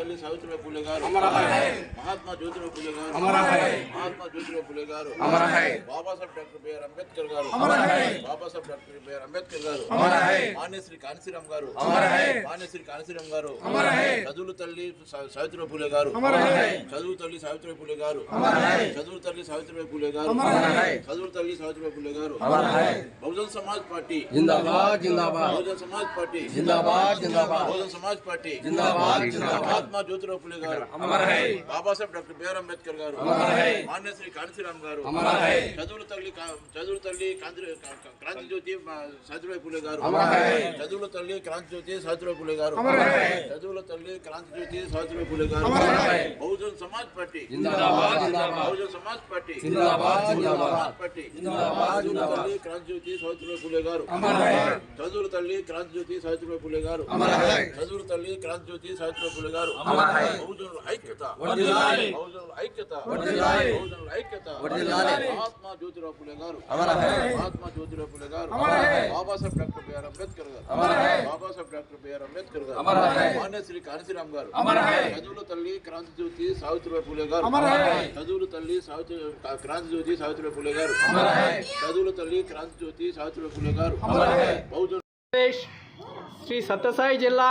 తల్లి సావిత్రిబాయి పూలే గారు. మహాత్మా జ్యోతిరావు పూలే గారు. అమర్ హై మహాత్మా జ్యోతిరావు పూలే గారు అమర్ హై బాబాసాహెబ్ డాక్టర్ బిఆర్ అంబేద్కర్ గారు అమర్ హై బాబాసాహెబ్ డాక్టర్ బిఆర్ అంబేద్కర్ గారు అమర్ హై మాన్యశ్రీ కాంశీరామ్ గారు అమర్ హై మాన్యశ్రీ కాంశీరామ్ గారు అమర్ హై చదువుల తల్లి సా- సావిత్రిబాయి పూలే గారు అమర్ హై చదువు తల్లి సావిత్రిబాయి పూలే గారు అమర్ హై చదువు తల్లి సావిత్రిబాయి పూలే గారు అమర్ హై చదువు తల్లి సావిత్రిబాయి పూలే గారు అమర్ హై బహుజన్ సమాజ్ పార్టీ జిందాబాద్ జిందాబాద్ బహుజన్ సమాజ్ పార్టీ జిందాబాద్ జిందాబాద్ బహుజన్ సమాజ్ పార్టీ జిందాబాద్ జిందాబాద్ మహాత్మా జ్యోతిరావు పూలే గారు అమర్ హై బాబాసాహెబ్ డాక్టర్ బిఆర్ అంబేద్కర్ గారు అమర్ హై మాన్యశ్రీ కాంశీరామ్ గారు అమర్ హై చదువుల తల్లి కా- చదువుల తల్లి కాంతి కా- కా- క్రాంతి జ్యోతి మా సావిత్రిబాయి పూలే గారు అమర్ హై చదువుల తల్లి క్రాంతి జ్యోతి సావిత్రిబాయి పూలే గారు అమర్ హై చదువుల తల్లి క్రాంతి జ్యోతి సావిత్రిబాయి పూలే గారు అమర్ హై బహుజన్ సమాజ్ పార్టీ జిందాబాద్ జిందాబాద్ బహుజన్ సమాజ్ పార్టీ జిందాబాద్ జిందాబాద్ సమాజ్ పార్టీ జిందాబాద్ చదువుల జిందాబాద్ తల్లి క్రాంతి జ్యోతి సావిత్రిబాయి పూలే గారు అమర్ హై చదువుల తల్లి క్రాంతి జ్యోతి సావిత్రిబాయి పూలే గారు అమర్ హై చదువుల తల్లి క్రాంతి జ్యోతి సావిత్రిబాయి పూలే గారు అమర్ హై బహుజనుల ఐక్యత వర్ధిల్లాలి బహుజనుల ఐక్యత వర్ధిల్లాలి బహుజనుల ఐక్యత వర్ధిల్లాలి మహాత్మా జ్యోతిరావు పూలే గారు అమర్ హై మహాత్మా జ్యోతిరావు పూలే గారు అమర్ హై బాబాసాహెబ్ డాక్టర్ బిఆర్ అంబేద్కర్ గారు అమర్ హై బాబాసాహెబ్ డాక్టర్ బిఆర్ అంబేద్కర్ గారు అమర్ హై మాన్యశ్రీ కాంశీరామ్ గారు అమర్ హై చదువుల తల్లి క్రాంతి జ్యోతి సావిత్రిబాయి పూలే గారు అమర్ హై చదువుల తల్లి సావిత్రి క్రాంతి జ్యోతి సావిత్రిబాయి పూలే గారు అమర్ హై చదువుల తల్లి క్రాంతి జ్యోతి సావిత్రిబాయి పూలే గారు బహుజన శ్రీ సత్యసాయి జిల్లా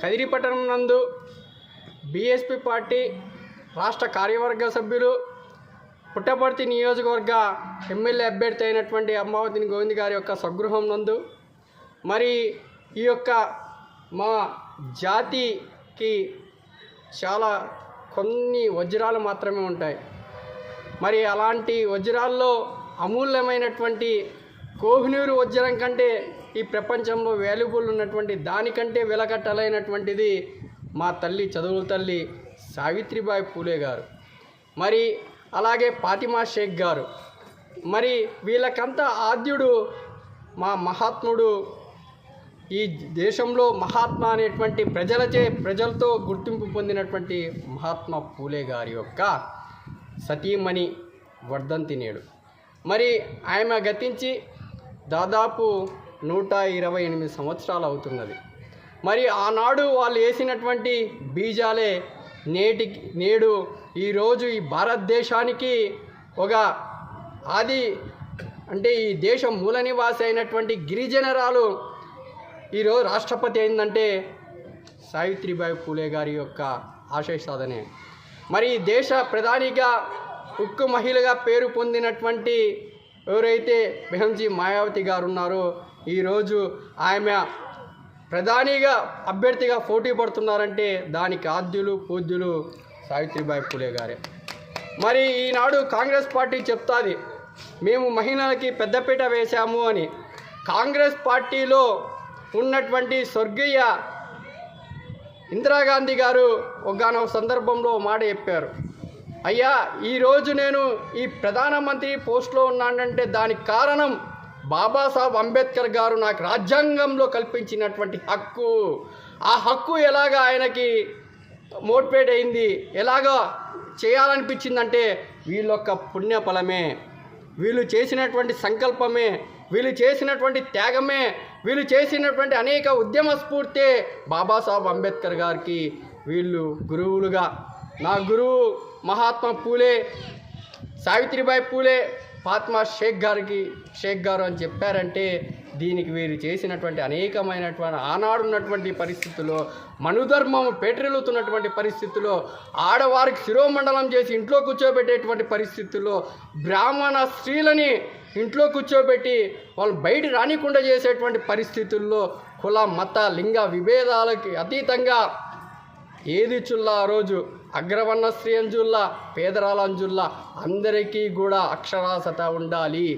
కదిరిపట్టణం నందు బీఎస్పీ పార్టీ రాష్ట్ర కార్యవర్గ సభ్యులు పుట్టపర్తి నియోజకవర్గ ఎమ్మెల్యే అభ్యర్థి అయినటువంటి అమ్మావతిని గోవింద్ గారి యొక్క స్వగృహం నందు మరి ఈ యొక్క మా జాతికి చాలా కొన్ని వజ్రాలు మాత్రమే ఉంటాయి. మరి అలాంటి వజ్రాల్లో అమూల్యమైనటువంటి కోహినూరు వజ్రం కంటే ఈ ప్రపంచంలో వాల్యుబుల్ ఉన్నటువంటి దానికంటే వెలకట్టలైనటువంటిది మా తల్లి చదువుల తల్లి సావిత్రిబాయి పూలే గారు. మరి అలాగే ఫాతిమా షేక్ గారు. మరి వీళ్ళకంతా ఆద్యుడు మా మహాత్ముడు ఈ దేశంలో మహాత్మా అనేటువంటి ప్రజలచే ప్రజలతో గుర్తింపు పొందినటువంటి మహాత్మా పూలే గారి యొక్క సతీమణి వర్ధంతి నేడు. మరి ఆమె గతించి దాదాపు నూట ఇరవై ఎనిమిది సంవత్సరాలు అవుతున్నది. మరి ఆనాడు వాళ్ళు వేసినటువంటి బీజాలే నేటికి నేడు ఈరోజు ఈ భారతదేశానికి ఒక ఆది అంటే ఈ దేశం మూల నివాసి అయినటువంటి గిరిజనరాలు ఈరోజు రాష్ట్రపతి అయిందంటే సావిత్రిబాయి పూలే గారి యొక్క ఆశయ సాధనే. మరి ఈ దేశ ప్రధానిగా ఉక్కు మహిళగా పేరు పొందినటువంటి ఎవరైతే బెహంజీ మాయావతి గారు ఉన్నారో ఈరోజు ఆమె ప్రధానిగా అభ్యర్థిగా పోటీ పడుతున్నారంటే దానికి ఆద్యులు పూజ్యులు సావిత్రిబాయి పూలే గారే. మరి ఈనాడు కాంగ్రెస్ పార్టీ చెప్తాది మేము మహిళలకి పెద్దపీట వేశాము అని. కాంగ్రెస్ పార్టీలో ఉన్నటువంటి స్వర్గీయ ఇందిరాగాంధీ గారు ఒకనొక సందర్భంలో మాట చెప్పారు. అయ్యా ఈరోజు నేను ఈ ప్రధానమంత్రి పోస్ట్లో ఉన్నానంటే దానికి కారణం బాబాసాహెబ్ అంబేద్కర్ గారు నాకు రాజ్యాంగంలో కల్పించినటువంటి హక్కు. ఆ హక్కు ఎలాగ ఆయనకి మోటివేట్ అయింది. ఎలాగో చేయాలనిపించిందంటే వీళ్ళ యొక్క పుణ్యఫలమే. వీళ్ళు చేసినటువంటి సంకల్పమే. వీళ్ళు చేసినటువంటి త్యాగమే. వీళ్ళు చేసినటువంటి అనేక ఉద్యమ స్ఫూర్తే బాబాసాహెబ్ అంబేద్కర్ గారికి వీళ్ళు గురువులుగా. నా గురువు మహాత్మా పూలే సావిత్రిబాయి పూలే ఫాత్మా షేక్ గారికి షేక్ గారు అని చెప్పారంటే దీనికి వీరు చేసినటువంటి అనేకమైనటువంటి ఆనాడున్నటువంటి పరిస్థితుల్లో మనుధర్మం పేటరెలుతున్నటువంటి పరిస్థితుల్లో ఆడవారికి శిరోమండలం చేసి ఇంట్లో కూర్చోబెట్టేటువంటి పరిస్థితుల్లో బ్రాహ్మణ స్త్రీలని ఇంట్లో కూర్చోబెట్టి వాళ్ళు బయట రానికుండా చేసేటువంటి పరిస్థితుల్లో కుల మత లింగ విభేదాలకి అతీతంగా ఏది చుల్లా ఆ రోజు? అగ్రవర్ణ శ్రేయంజుల్లా పేదరాలంజుల్లా అందరికీ కూడా అక్షరాస్యత ఉండాలి.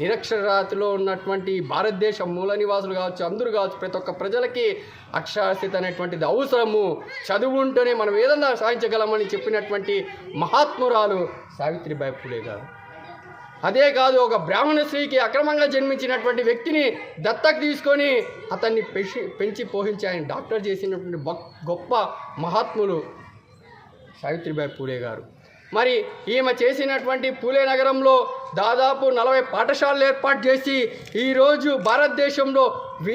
నిరక్షరాతిలో ఉన్నటువంటి భారతదేశం మూల నివాసులు కావచ్చు అందరూ కావచ్చు ప్రతి ఒక్క ప్రజలకి అక్షరాస్యత అనేటువంటిది అవసరము. చదువు ఉంటేనే మనం ఏదన్నా సాధించగలమని చెప్పినటువంటి మహాత్మురాలు సావిత్రిబాయి పూలే గారు. అదే కాదు ఒక బ్రాహ్మణ స్త్రీకి అక్రమంగా జన్మించినటువంటి వ్యక్తిని దత్తకు తీసుకొని అతన్ని పెంచి పెంచి పోషించి ఆయన డాక్టర్ చేసినటువంటి బొ- గొప్ప మహాత్ములు సావిత్రిబాయి పూలే గారు. మరి ఈమె చేసినటువంటి పూలే నగరంలో దాదాపు నలభై పాఠశాలలు ఏర్పాటు చేసి ఈరోజు భారతదేశంలో వి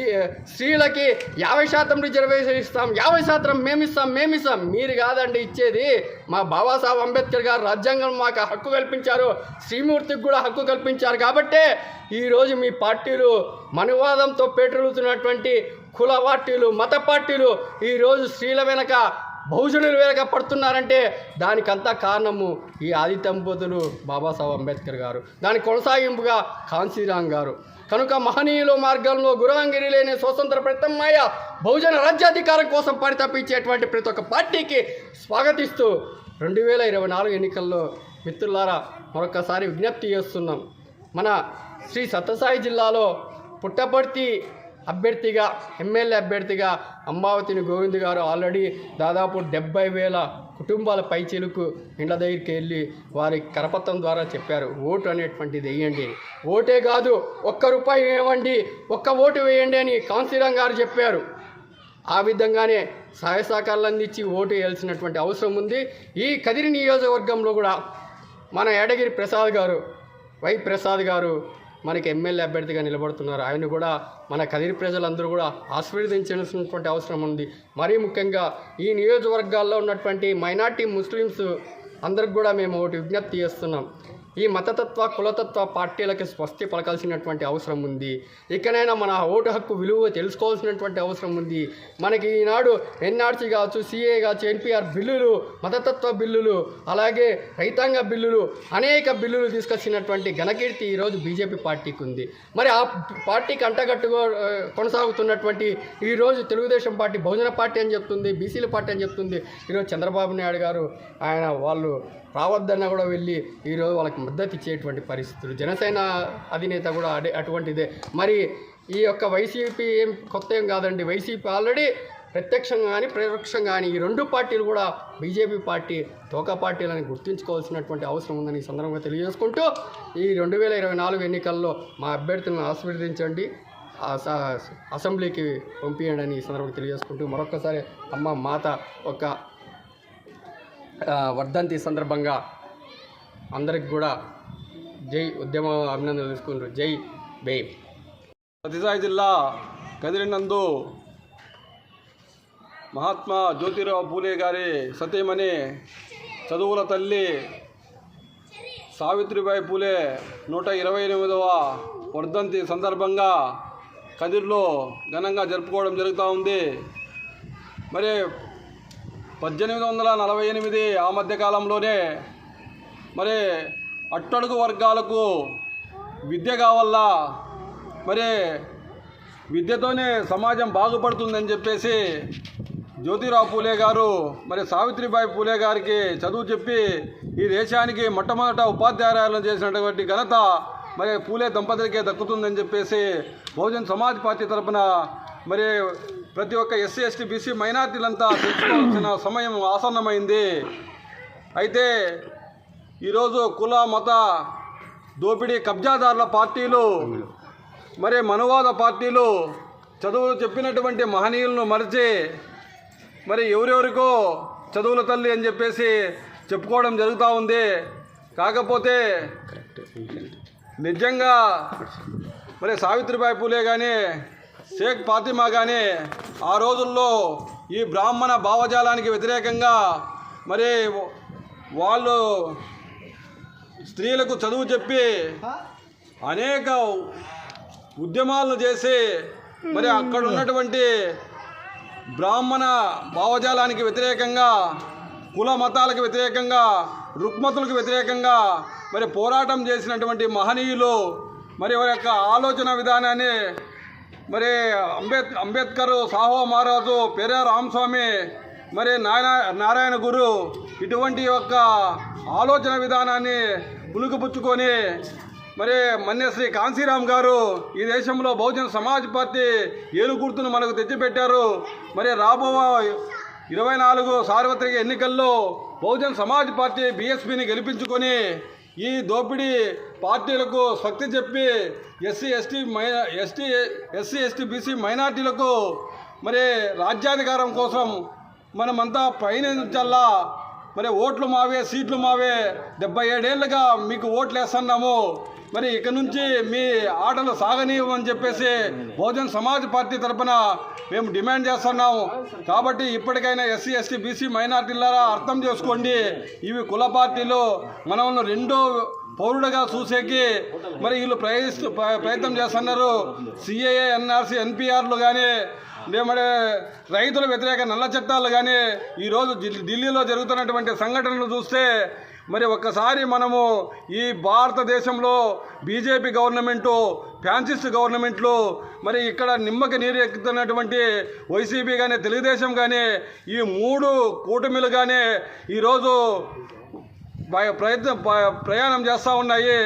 స్త్రీలకి యాభై శాతం రిజర్వేషన్ ఇస్తాం యాభై శాతం మేమిస్తాం మేమిస్తాం మీరు కాదండి ఇచ్చేది మా బాబాసాహెబ్ అంబేద్కర్ గారు రాజ్యాంగం మాకు హక్కు కల్పించారు శ్రీమూర్తికి కూడా హక్కు కల్పించారు. కాబట్టే ఈరోజు మీ పార్టీలు మనువాదంతో పేటరుతున్నటువంటి కుల పార్టీలు మత పార్టీలు ఈరోజు స్త్రీల వెనక బహుజనులు వేరుగా పడుతున్నారంటే దానికంతా కారణము ఈ ఆది దంపతులు బాబాసాహెబ్ అంబేద్కర్ గారు. దాని కొనసాగింపుగా కాంశీరామ్ గారు. కనుక మహనీయుల మార్గంలో గురవంగిరి లేని స్వతంత్ర ప్రతమ్మయ్య బహుజన రాజ్యాధికారం కోసం పరితపించేటువంటి ప్రతి ఒక్క పార్టీకి స్వాగతిస్తూ రెండు వేల ఇరవై నాలుగు ఎన్నికల్లో మిత్రులారా మరొకసారి విజ్ఞప్తి చేస్తున్నాం. మన శ్రీ సత్యసాయి జిల్లాలో పుట్టపర్తి అభ్యర్థిగా ఎమ్మెల్యే అభ్యర్థిగా అంబావతిని గోవింద్ గారు ఆల్రెడీ దాదాపు డెబ్బై వేల కుటుంబాల పైచిలుకు ఇండ్ల దగ్గరికి వెళ్ళి వారి కరపత్రం ద్వారా చెప్పారు. ఓటు అనేటువంటిది వేయండి. ఓటే కాదు ఒక్క రూపాయి వేయండి ఒక్క ఓటు వేయండి అని కాంశీరామ్ గారు చెప్పారు. ఆ విధంగానే సహాయ సహకారాలు అందించి ఓటు వేయాల్సినటువంటి అవసరం ఉంది. ఈ కదిరి నియోజకవర్గంలో కూడా మన యాడగిరి ప్రసాద్ గారు వై ప్రసాద్ గారు మనకి ఎమ్మెల్యే అభ్యర్థిగా నిలబడుతున్నారు. ఆయన కూడా మన కదిరి ప్రజలందరూ కూడా ఆశీర్వదించాల్సినటువంటి అవసరం ఉంది. మరీ ముఖ్యంగా ఈ నియోజకవర్గాల్లో ఉన్నటువంటి మైనార్టీ ముస్లిమ్స్ అందరికి కూడా మేము ఒకటి విజ్ఞప్తి చేస్తున్నాం. ఈ మతతత్వ కులతత్వ పార్టీలకి స్వస్తి పలకాల్సినటువంటి అవసరం ఉంది. ఇకనైనా మన ఓటు హక్కు విలువ తెలుసుకోవాల్సినటువంటి అవసరం ఉంది. మనకి ఈనాడు ఎన్ఆర్సీ కావచ్చు సిఏ కావచ్చు ఎన్పిఆర్ బిల్లులు మతతత్వ బిల్లులు అలాగే రైతాంగ బిల్లులు అనేక బిల్లులు తీసుకొచ్చినటువంటి ఘనకీర్తి ఈరోజు బీజేపీ పార్టీకి ఉంది. మరి ఆ పార్టీకి అంటగట్టుగా కొనసాగుతున్నటువంటి ఈరోజు తెలుగుదేశం పార్టీ బహుజన పార్టీ అని చెప్తుంది బీసీల పార్టీ అని చెప్తుంది. ఈరోజు చంద్రబాబు నాయుడు గారు ఆయన వాళ్ళు రావద్దన్నా కూడా వెళ్ళి ఈరోజు వాళ్ళకి మద్దతు ఇచ్చేటువంటి పరిస్థితులు. జనసేన అధినేత కూడా అదే అటువంటిదే. మరి ఈ యొక్క వైసీపీ ఏం కొత్త ఏం కాదండి. వైసీపీ ఆల్రెడీ ప్రత్యక్షం కానీ ప్రతిపక్షం కానీ ఈ రెండు పార్టీలు కూడా బీజేపీ పార్టీ తోక పార్టీలని గుర్తుంచుకోవాల్సినటువంటి అవసరం ఉందని ఈ సందర్భంగా తెలియజేసుకుంటూ ఈ రెండు వేల ఇరవై నాలుగు ఎన్నికల్లో మా అభ్యర్థులను ఆశీర్వదించండి. అసెంబ్లీకి పంపించండి అని ఈ సందర్భంగా తెలియజేసుకుంటూ మరొకసారి అమ్మ మాత ఒక వర్ధంతి సందర్భంగా అందరికి కూడా జై ఉద్యమ అభినందనలు తీసుకుంటారు జై భీమ్. సత్యసాయి జిల్లా కదిరినందు మహాత్మా జ్యోతిరావు పూలే గారి సతీమణి చదువుల తల్లి సావిత్రిబాయి పూలే నూట ఇరవై ఎనిమిదవ వర్ధంతి సందర్భంగా కదిరిలో ఘనంగా జరుపుకోవడం జరుగుతూ ఉంది. మరి పద్దెనిమిది వందల నలభై ఎనిమిది ఆ మధ్యకాలంలోనే మరి అట్టడుగు వర్గాలకు విద్య కావాలా మరి విద్యతోనే సమాజం బాగుపడుతుందని చెప్పేసి జ్యోతిరావు పూలే గారు మరి సావిత్రిబాయి పూలే గారికి చదువు చెప్పి ఈ దేశానికి మొట్టమొదట ఉపాధ్యాయులను చేసినటువంటి ఘనత మరి పూలే దంపతులకే దక్కుతుందని చెప్పేసి బహుజన్ సమాజ్ పార్టీ తరపున మరి ప్రతి ఒక్క ఎస్సీ ఎస్టీ బీసీ మైనార్టీలంతా తెలుసుకోవాల్సిన సమయం ఆసన్నమైంది. అయితే ఈరోజు కుల మత దోపిడీ కబ్జాదారుల పార్టీలు మరి మనువాద పార్టీలు చదువులు చెప్పినటువంటి మహనీయులను మరిచి మరి ఎవరెవరికో చదువుల తల్లి అని చెప్పేసి చెప్పుకోవడం జరుగుతూ ఉంది. కాకపోతే నిజంగా మరి సావిత్రిబాయి పూలే కానీ షేక్ ఫాతిమా కానీ ఆ రోజుల్లో ఈ బ్రాహ్మణ భావజాలానికి వ్యతిరేకంగా మరి వాళ్ళు స్త్రీలకు చదువు చెప్పి అనేక ఉద్యమాలను చేసి మరి అక్కడ ఉన్నటువంటి బ్రాహ్మణ భావజాలానికి వ్యతిరేకంగా కుల మతాలకు వ్యతిరేకంగా రుక్మతులకు వ్యతిరేకంగా మరి పోరాటం చేసినటువంటి మహనీయులు మరి వారి యొక్క ఆలోచన విధానాన్ని మరి అంబేద్ అంబేద్కర్ సాహో మహారాజు పెరే రామస్వామి మరి నారాయణ నారాయణ గురు ఇటువంటి యొక్క ఆలోచన విధానాన్ని పులుకుపుచ్చుకొని మరి మన్యశ్రీ కాంశీరామ్ గారు ఈ దేశంలో బహుజన సమాజ్ పార్టీ ఏలుగుర్తును మనకు తెచ్చిపెట్టారు. మరి రాబో ఇరవై నాలుగు సార్వత్రిక ఎన్నికల్లో బహుజన్ సమాజ్ పార్టీ బీఎస్పీని గెలిపించుకొని ఈ దోపిడీ పార్టీలకు శక్తి చెప్పి ఎస్సీ ఎస్టీ మై ఎస్టీ ఎస్సీ ఎస్టీ బీసీ మైనార్టీలకు మరి రాజ్యాధికారం కోసం మనమంతా పయనించల్లా మరి ఓట్లు మావే సీట్లు మావే. డెబ్బై ఏడేళ్ళుగా మీకు ఓట్లు వేస్తున్నాము. మరి ఇక నుంచి మీ ఆటలు సాగనీయమని చెప్పేసి బహుజన్ సమాజ్ పార్టీ తరఫున మేము డిమాండ్ చేస్తున్నాము. కాబట్టి ఇప్పటికైనా ఎస్సీ ఎస్టీ బీసీ మైనార్టీలారా అర్థం చేసుకోండి. ఇవి కుల పార్టీలు. మనల్ని రెండో పౌరుడుగా చూసేకి మరి వీళ్ళు ప్రయత్నం చేస్తున్నారు. సిఏఏ ఎన్ఆర్సీ ఎన్పిఆర్లు కానీ మరి రైతుల వ్యతిరేక నల్ల చట్టాలు కానీ ఈరోజు ఢిల్లీలో జరుగుతున్నటువంటి సంఘటనలు చూస్తే మరి ఒక్కసారి మనము ఈ భారతదేశంలో బీజేపీ గవర్నమెంటు ఫ్యాన్సిస్ట్ గవర్నమెంట్లు మరి ఇక్కడ నిమ్మకి నీరు ఎక్కుతున్నటువంటి వైసీపీ కానీ తెలుగుదేశం కానీ ఈ మూడు కూటమిలు కానీ ఈరోజు ప్రయత్నం ప్రయాణం చేస్తూ ఉన్నాయి.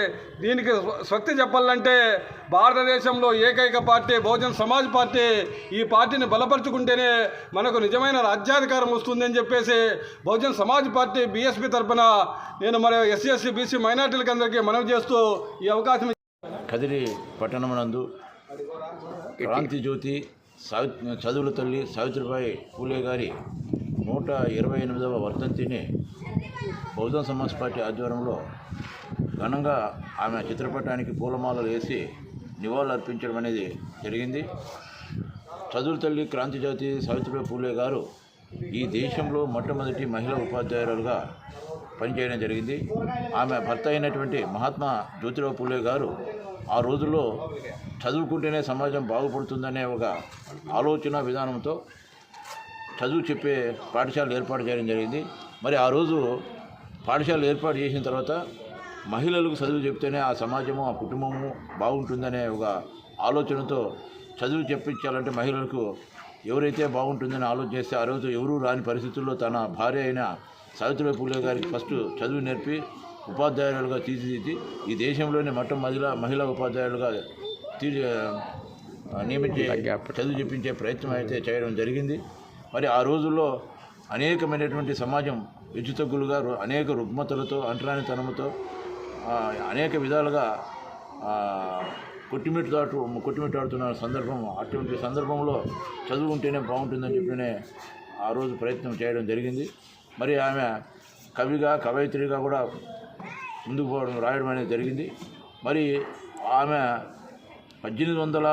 దీనికి శక్తి చెప్పాలంటే భారతదేశంలో ఏకైక పార్టీ బహుజన్ సమాజ్ పార్టీ. ఈ పార్టీని బలపరుచుకుంటేనే మనకు నిజమైన రాజ్యాధికారం వస్తుందని చెప్పేసి బహుజన్ సమాజ్ పార్టీ బీఎస్పీ తరఫున నేను మరి ఎస్సీ ఎస్సీ బీసీ మైనార్టీలకు అందరికీ మనవి చేస్తూ ఈ అవకాశం కదిరి పట్టణమునందు క్రాంతి జ్యోతి సావి చదువుల తల్లి సావిత్రిబాయి పూలే గారి నూట ఇరవై ఎనిమిదవ వర్ధంతిని బహుజన్ సమాజ్ పార్టీ ఆధ్వర్యంలో ఘనంగా ఆమె చిత్రపటానికి పూలమాలలు వేసి నివాళులు అర్పించడం అనేది జరిగింది. చదువు తల్లి క్రాంతి జ్యోతి సావిత్రిబాయి పూలే గారు ఈ దేశంలో మొట్టమొదటి మహిళా ఉపాధ్యాయురాలుగా పనిచేయడం జరిగింది. ఆమె భర్త అయినటువంటి మహాత్మా జ్యోతిరావు పూలే గారు ఆ రోజుల్లో చదువుకుంటేనే సమాజం బాగుపడుతుందనే ఒక ఆలోచన విధానంతో చదువు చెప్పే పాఠశాలలు ఏర్పాటు చేయడం జరిగింది. మరి ఆ రోజు పాఠశాలలు ఏర్పాటు చేసిన తర్వాత మహిళలకు చదువు చెప్తేనే ఆ సమాజము ఆ కుటుంబము బాగుంటుందనే ఒక ఆలోచనతో చదువు చెప్పించాలంటే మహిళలకు ఎవరైతే బాగుంటుందని ఆలోచన చేస్తే ఆ రోజు ఎవరూ రాని పరిస్థితుల్లో తన భార్య అయిన సావిత్రిబాయి పూలే గారికి ఫస్ట్ చదువు నేర్పి ఉపాధ్యాయులుగా తీర్చిదిద్ది. ఈ దేశంలోనే మొట్టమొదటి మహిళా ఉపాధ్యాయులుగా తీర్చి నియమించే చదువు చెప్పించే ప్రయత్నం అయితే చేయడం జరిగింది. మరి ఆ రోజుల్లో అనేకమైనటువంటి సమాజం హెచ్చుతగ్గులుగా అనేక రుగ్మతలతో అంటరానితనముతో అనేక విధాలుగా ఆ, కొట్టిమిట్టాడు కొట్టిమిట్టాడుతున్న సందర్భం అటువంటి సందర్భంలో చదువుకుంటేనే బాగుంటుందని చెప్పినే ఆ రోజు ప్రయత్నం చేయడం జరిగింది. మరి ఆమె కవిగా కవయిత్రిగా కూడా ముందుకు పోవడం రాయడం అనేది జరిగింది. మరి ఆమె పద్దెనిమిది వందల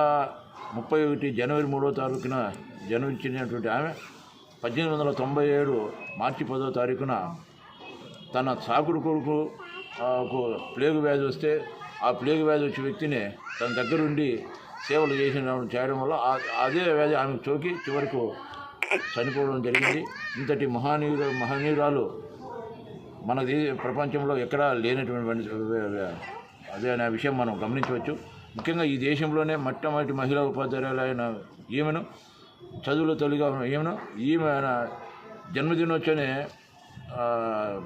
ముప్పై ఒకటి జనవరి మూడో తారీఖున జన్మించినటువంటి ఆమె పద్దెనిమిది వందల తొంభై ఏడు మార్చి పదో తారీఖున తన సాకుడు కొడుకు ప్లేగు వ్యాధి వస్తే ఆ ప్లేగు వ్యాధి వచ్చే వ్యక్తిని తన దగ్గరుండి సేవలు చేసిన చేయడం వల్ల అదే వ్యాధి ఆమెకు చోకి చివరకు చనిపోవడం జరిగింది. ఇంతటి మహానీయులు మహనీయురాలు మన దే ప్రపంచంలో ఎక్కడా లేనటువంటి అదే అనే విషయం మనం గమనించవచ్చు. ముఖ్యంగా ఈ దేశంలోనే మొట్టమొదటి మహిళా ఉపాధ్యాయులు అయిన ఈమెను చదువుల తొలిగా ఈమెను. ఈమె జన్మదినోత్సవనే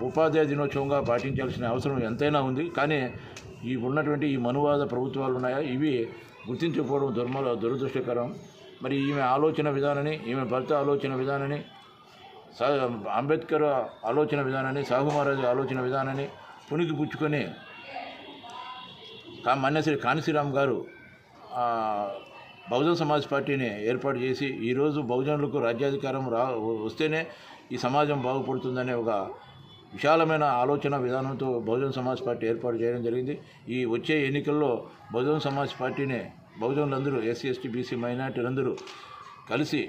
ఉపాధ్యాయ దినోత్సవంగా పాటించాల్సిన అవసరం ఎంతైనా ఉంది. కానీ ఈ ఉన్నటువంటి ఈ మనువాద ప్రభుత్వాలు ఉన్నాయా? ఇవి గుర్తించకపోవడం దుర్మ దురదృష్టకరం. మరి ఈమె ఆలోచన విధానాన్ని ఈమె భర్త ఆలోచన విధానాన్ని అంబేద్కర్ ఆలోచన విధానాన్ని సాహు మహారాజు ఆలోచన విధానాన్ని పునికి పుచ్చుకొని మన్యశ్రీ కాన్సీరామ్ గారు ఆ, బహుజన్ సమాజ్ పార్టీని ఏర్పాటు చేసి ఈరోజు బహుజనులకు రాజ్యాధికారం రా వస్తేనే ఈ సమాజం బాగుపడుతుందనే ఒక విశాలమైన ఆలోచన విధానంతో బహుజన్ సమాజ్ పార్టీ ఏర్పాటు చేయడం జరిగింది. ఈ వచ్చే ఎన్నికల్లో బహుజన్ సమాజ్ పార్టీని బహుజనులందరూ ఎస్సీ ఎస్టీ బీసీ మైనార్టీలందరూ కలిసి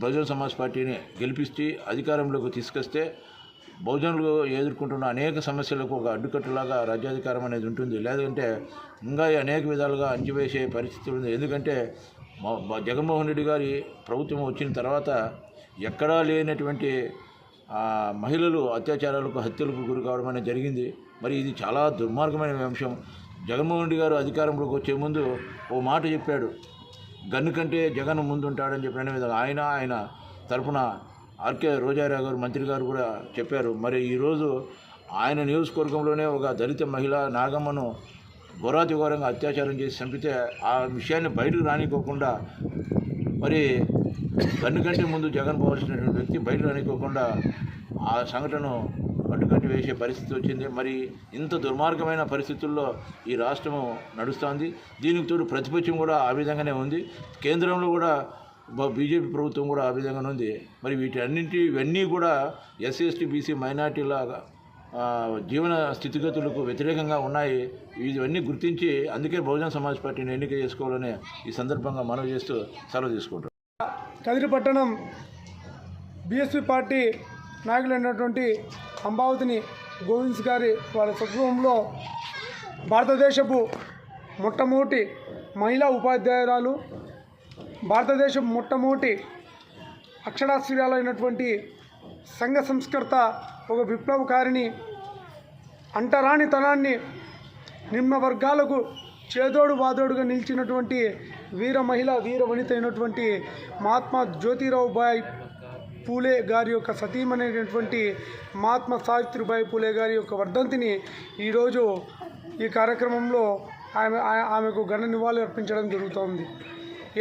బహుజన్ సమాజ్ పార్టీని గెలిపిస్తే అధికారంలోకి తీసుకొస్తే బహుజనులు ఎదుర్కొంటున్న అనేక సమస్యలకు ఒక అడ్డుకట్టులాగా రాజ్యాధికారం అనేది ఉంటుంది. లేదంటే ఇంకా అనేక విధాలుగా అంచివేసే పరిస్థితి ఉంది ఎందుకంటే జగన్మోహన్ రెడ్డి గారి ప్రభుత్వం వచ్చిన తర్వాత ఎక్కడా లేనటువంటి మహిళలు అత్యాచారాలకు హత్యలకు గురి కావడం అనేది జరిగింది. మరి ఇది చాలా దుర్మార్గమైన అంశం. జగన్మోహన్ రెడ్డి గారు అధికారంలోకి వచ్చే ముందు ఓ మాట చెప్పాడు. గన్ను కంటే జగన్ ముందుంటాడని చెప్పిన విధంగా ఆయన ఆయన తరఫున ఆర్కే రోజారావు గారు మంత్రి గారు కూడా చెప్పారు. మరి ఈరోజు ఆయన నియోజకవర్గంలోనే ఒక దళిత మహిళ నాగమ్మను ఘోరాతి ఘోరంగా అత్యాచారం చేసి చంపితే ఆ విషయాన్ని బయటకు రానికోకుండా మరి గన్ను కంటే ముందు జగన్ పోవాల్సినటువంటి వ్యక్తి బయట రానికోకుండా ఆ సంఘటన అడ్డుకట్టి వేసే పరిస్థితి వచ్చింది. మరి ఇంత దుర్మార్గమైన పరిస్థితుల్లో ఈ రాష్ట్రము నడుస్తోంది. దీనికి తోడు ప్రతిపక్షం కూడా ఆ విధంగానే ఉంది. కేంద్రంలో కూడా బీజేపీ ప్రభుత్వం కూడా ఆ విధంగానే ఉంది. మరి వీటన్నింటి ఇవన్నీ కూడా ఎస్సీ ఎస్టీ బీసీ మైనార్టీల జీవన స్థితిగతులకు వ్యతిరేకంగా ఉన్నాయి. ఇవన్నీ గుర్తించి అందుకే బహుజన సమాజ్ పార్టీని ఎన్నిక చేసుకోవాలని ఈ సందర్భంగా మనవి చేస్తూ సెలవు తీసుకుంటాం కదిరి పట్టణం బీఎస్పీ పార్టీ నాయకులైనటువంటి అంబావతిని గోవింద్ గారి వాళ్ళ సత్వంలో భారతదేశపు మొట్టమొదటి మహిళా ఉపాధ్యాయురాలు భారతదేశం మొట్టమొదటి అక్షరాస్యురాలైనటువంటి సంఘ సంస్కర్త ఒక విప్లవకారిణి అంటరానితనాన్ని నిమ్న వర్గాలకు చేదోడు వాదోడుగా నిలిచినటువంటి వీర మహిళ వీర వనిత అయినటువంటి మహాత్మా జ్యోతిరావు బాయ్ పూలే గారి యొక్క సతీమణైనటువంటి మహాత్మా సావిత్రిబాయి పూలే గారి యొక్క వర్ధంతిని ఈరోజు ఈ కార్యక్రమంలో ఆమె ఆమెకు ఘన నివాళులు అర్పించడం జరుగుతోంది.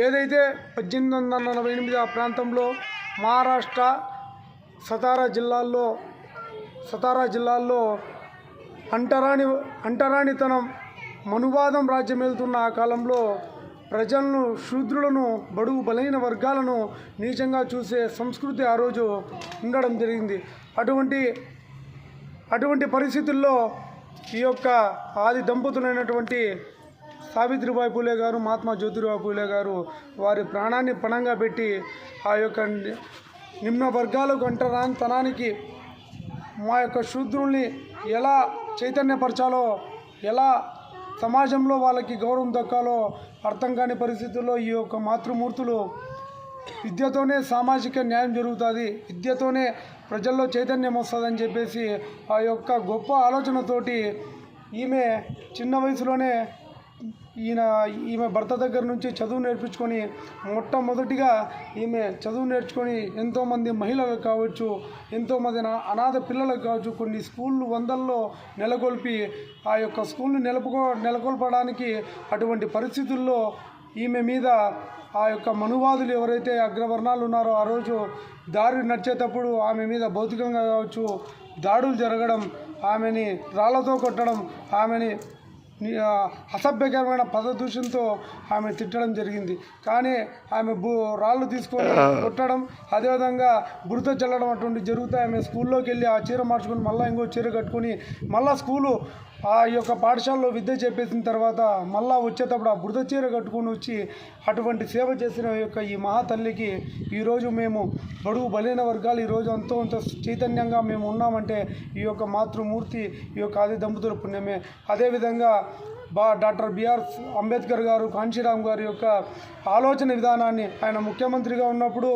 ఏదైతే పద్దెనిమిది వందల నలభై ఎనిమిది ఆ ప్రాంతంలో మహారాష్ట్ర సతారా జిల్లాల్లో సతారా జిల్లాల్లో అంటరాని అంటరానితనం మనువాదం రాజ్యమేలుతున్న ఆ కాలంలో ప్రజలను శూద్రులను బడుగు బలైన వర్గాలను నీచంగా చూసే సంస్కృతి ఆ రోజు ఉండడం జరిగింది. అటువంటి అటువంటి పరిస్థితుల్లో ఈ యొక్క ఆది దంపతులైనటువంటి సావిత్రిబాయి పూలే గారు మహాత్మా జ్యోతిరావు పూలే గారు వారి ప్రాణాన్ని పణంగా పెట్టి ఆ యొక్క నిమ్న వర్గాలకు అంటరానితనానికి మా యొక్క శూద్రుల్ని ఎలా చైతన్యపరచాలో ఎలా సమాజంలో వాళ్ళకి గౌరవం దక్కాలో అర్థం కాని పరిస్థితుల్లో ఈ యొక్క మాతృమూర్తులు విద్యతోనే సామాజిక న్యాయం జరుగుతుంది విద్యతోనే ప్రజల్లో చైతన్యం వస్తుందని చెప్పేసి ఆ యొక్క గొప్ప ఆలోచనతోటి ఈమె చిన్న వయసులోనే ఈయన ఈమె భర్త దగ్గర నుంచి చదువు నేర్పించుకొని మొట్టమొదటిగా ఈమె చదువు నేర్చుకొని ఎంతోమంది మహిళలకు కావచ్చు ఎంతోమంది నా- అనాథ పిల్లలకు కావచ్చు కొన్ని స్కూళ్ళు వందల్లో నెలకొల్పి ఆ యొక్క స్కూల్ని నెలకొ నెలకొల్పడానికి అటువంటి పరిస్థితుల్లో ఈమె మీద ఆ యొక్క మనువాదులు ఎవరైతే అగ్రవర్ణాలు ఉన్నారో ఆ రోజు దారి నడిచేటప్పుడు ఆమె మీద భౌతికంగా కావచ్చు దాడులు జరగడం ఆమెని రాళ్ళతో కొట్టడం ఆమెని అసభ్యకరమైన పదదూషణతో ఆమె తిట్టడం జరిగింది. కానీ ఆమె బు రాళ్ళు తీసుకొని కొట్టడం అదేవిధంగా బురద చల్లడం అటువంటి జరుగుతాయి. ఆమె స్కూల్లోకి వెళ్ళి ఆ చీర మార్చుకొని మళ్ళీ ఇంకో చీర కట్టుకొని మళ్ళీ స్కూలు ఆ యొక్క పాఠశాలలో విద్య చెప్పేసిన తర్వాత మళ్ళా వచ్చేటప్పుడు ఆ బురద చీర కట్టుకొని వచ్చి అటువంటి సేవ చేసిన యొక్క ఈ మహాతల్లికి ఈరోజు మేము బడుగు బలైన వర్గాలు ఈరోజు అంతో అంత చైతన్యంగా మేము ఉన్నామంటే ఈ యొక్క మాతృమూర్తి ఈ యొక్క ఆది దంపతుల పుణ్యమే. అదేవిధంగా బా డాక్టర్ బిఆర్ అంబేద్కర్ గారు కాంచీరామ్ గారి యొక్క ఆలోచన విధానాన్ని ఆయన ముఖ్యమంత్రిగా ఉన్నప్పుడు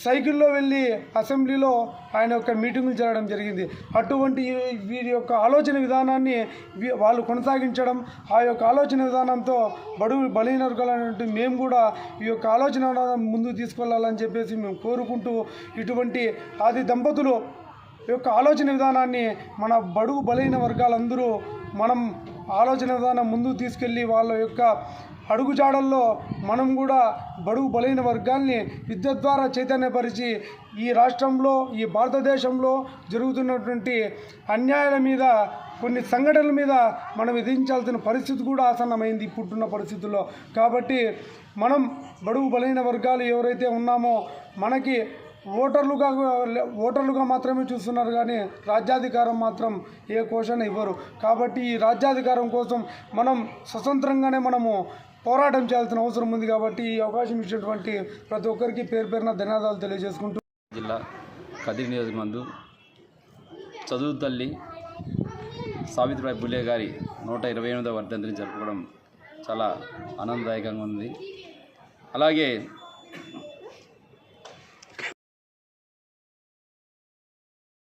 సైకిల్లో వెళ్ళి అసెంబ్లీలో ఆయన యొక్క మీటింగులు జరగడం జరిగింది. అటువంటి వీరి యొక్క ఆలోచన విధానాన్ని వీ- వాళ్ళు కొనసాగించడం ఆ యొక్క ఆలోచన విధానంతో బడుగు బలహీన వర్గాలైనటువంటి మేము కూడా ఈ యొక్క ఆలోచన ముందుకు తీసుకెళ్ళాలని చెప్పేసి మేము కోరుకుంటూ ఇటువంటి ఆది దంపతులు యొక్క ఆలోచన విధానాన్ని మన బడుగు బలైన వర్గాలందరూ మనం ఆలోచన విధానం ముందుకు తీసుకెళ్ళి వాళ్ళ యొక్క అడుగుజాడల్లో మనం కూడా బడుగు బలైన వర్గాల్ని విద్య ద్వారా చైతన్యపరిచి ఈ రాష్ట్రంలో ఈ భారతదేశంలో జరుగుతున్నటువంటి అన్యాయాల మీద కొన్ని సంఘటనల మీద మనం విధించాల్సిన పరిస్థితి కూడా ఆసన్నమైంది ఇప్పుడున్న పరిస్థితుల్లో. కాబట్టి మనం బడుగు బలైన వర్గాలు ఎవరైతే ఉన్నామో మనకి ఓటర్లుగా ఓటర్లుగా మాత్రమే చూస్తున్నారు కానీ రాజ్యాధికారం మాత్రం ఏ కోషన్ ఇవ్వరు. కాబట్టి ఈ రాజ్యాధికారం కోసం మనం స్వతంత్రంగానే మనము పోరాటం చేయాల్సిన అవసరం ఉంది కాబట్టి ఈ అవకాశం ఇచ్చినటువంటి ప్రతి ఒక్కరికి పేరు పేరున ధన్యవాదాలు తెలియజేసుకుంటూ జిల్లా కదిరి నియోజకమందు చదువు తల్లి సావిత్రిబాయి బులే గారి నూట ఇరవై ఎనిమిదవ వర్ధంతిని జరుపుకోవడం చాలా ఆనందదాయకంగా ఉంది. అలాగే